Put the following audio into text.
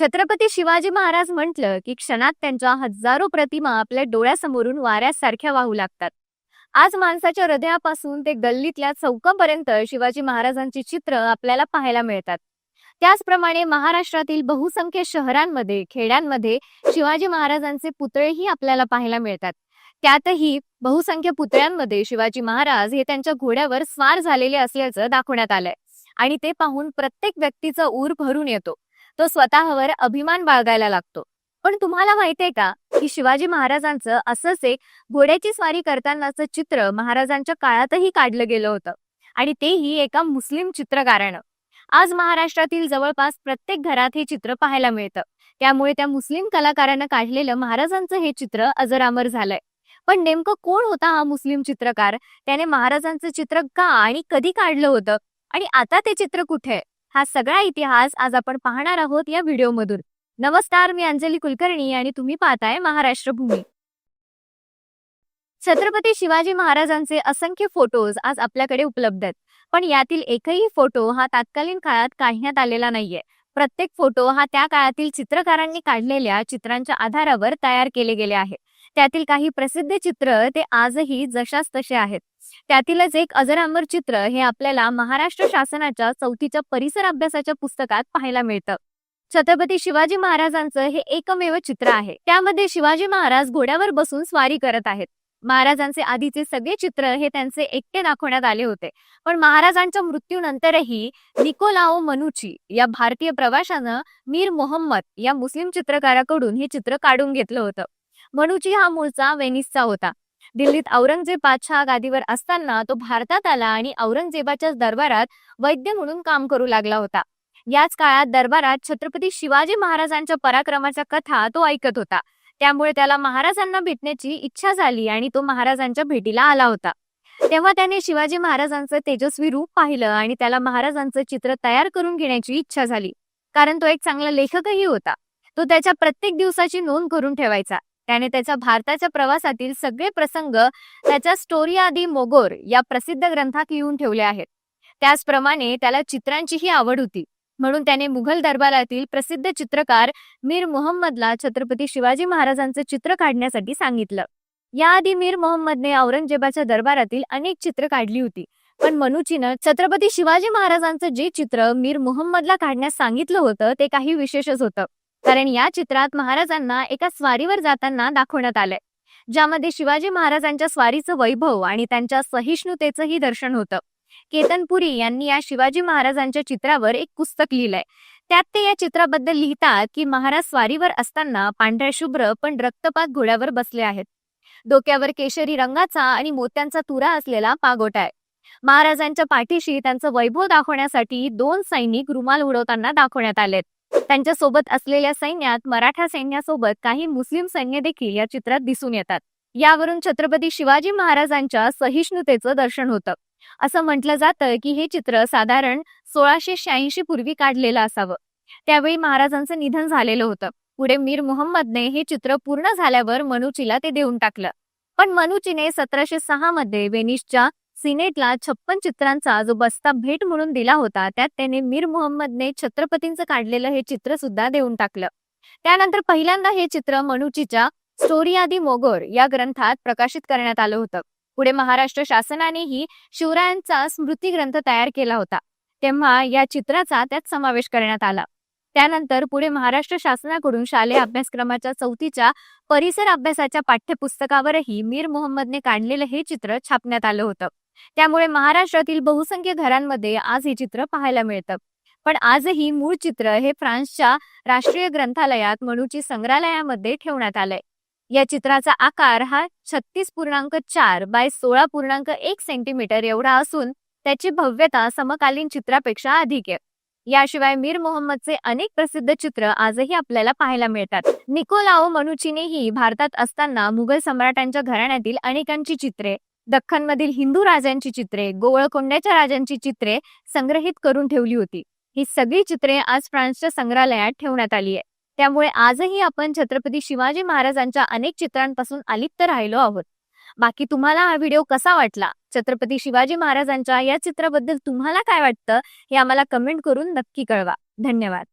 छत्रपती शिवाजी महाराज म्हटलं की क्षणात त्यांच्या हजारो प्रतिमा आपल्या डोळ्यासमोरून वाऱ्यासारख्या वाहू लागतात. आज माणसाच्या हृदयापासून ते गल्लीतल्या चौकापर्यंत शिवाजी महाराजांची चित्र आपल्याला पाहायला मिळतात. त्याचप्रमाणे महाराष्ट्रातील बहुसंख्य शहरांमध्ये खेड्यांमध्ये शिवाजी महाराजांचे पुतळेही आपल्याला पाहायला मिळतात. त्यातही बहुसंख्य पुतळ्यांमध्ये शिवाजी महाराज हे त्यांच्या घोड्यावर स्वार झालेले असल्याचं दाखवण्यात आलंय. आणि ते पाहून प्रत्येक व्यक्तीचा ऊर भरून येतो. तो स्वतःवर अभिमान बाळगायला लागतो. पण तुम्हाला माहितीये का की शिवाजी महाराजांचं असंच एक घोड्याची स्वारी करतानाचं चित्र महाराजांच्या काळातही काढलं गेलं होतं. आणि तेही एका मुस्लिम चित्रकारानं. आज महाराष्ट्रातील जवळपास प्रत्येक घरात हे चित्र पाहायला मिळतं. त्यामुळे त्या मुस्लिम कलाकारानं काढलेलं महाराजांचं हे चित्र अजरामर झालंय. पण नेमकं कोण होता हा मुस्लिम चित्रकार? त्याने महाराजांचं चित्र का आणि कधी काढलं होतं? आणि आता ते चित्र कुठे आहे? हा सगळा इतिहास आज आपण पाहणार आहोत या व्हिडिओमधून. नमस्कार मी अंजली कुलकर्णी आणि तुम्ही पाहताय महाराष्ट्र भूमी. छत्रपती शिवाजी महाराजांचे असंख्य फोटोज आज आपल्याकडे उपलब्ध आहेत. पण यातील एकही फोटो हा तात्कालीन काळात काढण्यात आलेला नाहीये. प्रत्येक फोटो हा त्या काळातील चित्रकारांनी काढलेल्या चित्रांच्या आधारावर तयार केले गेले आहेत त्यातील काही प्रसिद्ध चित्र ते आजही जशास तसे आहेत. त्यातीलच एक अजरामर चित्र हे आपल्याला महाराष्ट्र शासनाच्या चौथीच्या परिसर अभ्यासाच्या पुस्तकात पाहायला मिळतं. छत्रपती शिवाजी महाराजांचं हे एकमेव चित्र आहे. त्यामध्ये शिवाजी महाराज घोड्यावर बसून स्वारी करत आहेत. महाराजांचे आधीचे सगळे चित्र हे त्यांचे एकटे दाखवण्यात आले होते. पण महाराजांच्या मृत्यूनंतरही निकोलाओ मनुची या भारतीय प्रवाशानं मीर मोहम्मद या मुस्लिम चित्रकाराकडून हे चित्र काढून घेतलं होतं. मनुची हा मूळचा वेनिसचा होता. दिल्लीत औरंगजेब बादशाह गादीवर असताना तो भारतात आला आणि औरंगजेबाच्या दरबारात वैद्य म्हणून काम करू लागला होता. याच काळात दरबारात छत्रपती शिवाजी महाराजांच्या पराक्रमाच्या कथा तो ऐकत होता. त्यामुळे त्याला महाराजांना भेटण्याची इच्छा झाली आणि तो महाराजांच्या भेटीला आला होता. तेव्हा त्याने शिवाजी महाराजांचं तेजस्वी रूप पाहिलं आणि त्याला महाराजांचं चित्र तयार करून घेण्याची इच्छा झाली. कारण तो एक चांगला लेखकही होता. तो त्याच्या प्रत्येक दिवसाची नोंद करून ठेवायचा. त्याने त्याच्या भारताच्या प्रवासातील सगळे प्रसंग त्याच्या स्टोरी आदी मोगोर या प्रसिद्ध ग्रंथात लिहून ठेवले आहेत. त्याचप्रमाणे त्याला चित्रांचीही आवड होती. म्हणून त्याने मुघल दरबारातील प्रसिद्ध चित्रकार मीर मोहम्मदला छत्रपती शिवाजी महाराजांचं चित्र काढण्यासाठी सांगितलं. याआधी मीर मोहम्मदने औरंगजेबाच्या दरबारातील अनेक चित्र काढली होती. पण मनुचीनं छत्रपती शिवाजी महाराजांचं जे चित्र मीर मोहम्मदला काढण्यास सांगितलं होतं ते काही विशेषच होतं. कारण या चित्रात महाराजांना एका स्वारीवर जाताना दाखवण्यात आलंय ज्यामध्ये शिवाजी महाराजांच्या स्वारीचं वैभव आणि त्यांच्या सहिष्णुतेचंही दर्शन होतं. केतनपुरी यांनी या शिवाजी महाराजांच्या चित्रावर एक पुस्तक लिहिलंय. त्यात ते या चित्राबद्दल लिहितात की महाराज स्वारीवर असताना पांढऱ्या शुभ्र पण रक्तपात घोड्यावर बसले आहेत. डोक्यावर केशरी रंगाचा आणि मोत्यांचा तुरा असलेला पागोटा आहे. महाराजांच्या पाठीशी त्यांचं वैभव दाखवण्यासाठी दोन सैनिक रुमाल उडवताना दाखवण्यात आलेत. त्यांच्यासोबत असलेल्या सैन्यात मराठा सैन्यासोबत काही मुस्लिम सैन्य देखील या चित्रात दिसून येतात. यावरून छत्रपती शिवाजी महाराजांच्या सहिष्णुतेचं दर्शन होतं. असं म्हटलं जातं की हे चित्र साधारण सोळाशे शहाऐंशी पूर्वी काढलेलं असावं. त्यावेळी महाराजांचं निधन झालेलं होतं. पुढे मीर मोहम्मदने हे चित्र पूर्ण झाल्यावर मनुचीला ते देऊन टाकलं. पण मनुचीने सतराशे सहा मध्ये वेनिसच्या सिनेटला छप्पन चित्रांचा जो बस्ता भेट म्हणून दिला होता त्यात त्याने मीर मोहम्मदने छत्रपतींचं काढलेलं हे चित्र सुद्धा देऊन टाकलं. त्यानंतर पहिल्यांदा हे चित्र मनुचीच्या स्टोरी आदी मोगोर या ग्रंथात प्रकाशित करण्यात आलं होतं. पुढे महाराष्ट्र शासनानेही शिवरायांचा स्मृती ग्रंथ तयार केला होता. तेव्हा या चित्राचा त्यात समावेश करण्यात आला. त्यानंतर पुढे महाराष्ट्र शासनाकडून शालेय अभ्यासक्रमाच्या चौथीच्या परिसर अभ्यासाच्या पाठ्यपुस्तकावरही मीर मोहम्मदने काढलेलं हे चित्र छापण्यात आलं होतं. त्यामुळे महाराष्ट्रातील बहुसंख्य घरांमध्ये आज हे चित्र पाहायला मिळतं. पण आजही मूळ चित्र हे फ्रान्सच्या राष्ट्रीय ग्रंथालयात मनुची संग्रहालयामध्ये ठेवण्यात आलंय. या चित्राचा आकार हा छत्तीस पूर्णांक चार बाय सोळा पूर्णांक एक सेंटीमीटर एवढा असून त्याची भव्यता समकालीन चित्रापेक्षा अधिक आहे. याशिवाय मीर मोहम्मदचे अनेक प्रसिद्ध चित्र आजही आपल्याला पाहायला मिळतात. निकोलाओ मनुचीनेही भारतात असताना मुघल सम्राटांच्या घराण्यातील अनेकांची चित्रे दख्खनमधील हिंदू राजांची चित्रे गोवळकोंड्याच्या राजांची चित्रे संग्रहित करून ठेवली होती. ही सगळी चित्रे आज फ्रान्सच्या संग्रहालयात ठेवण्यात आली आहे त्यामुळे आजही आपण छत्रपती शिवाजी महाराजांच्या अनेक चित्रांपासून अलिप्त राहिलो आहोत. बाकी तुम्हाला हा व्हिडिओ कसा वाटला? छत्रपती शिवाजी महाराजांच्या या चित्राबद्दल तुम्हाला काय वाटतं? हे आम्हाला कमेंट करून नक्की कळवा. धन्यवाद.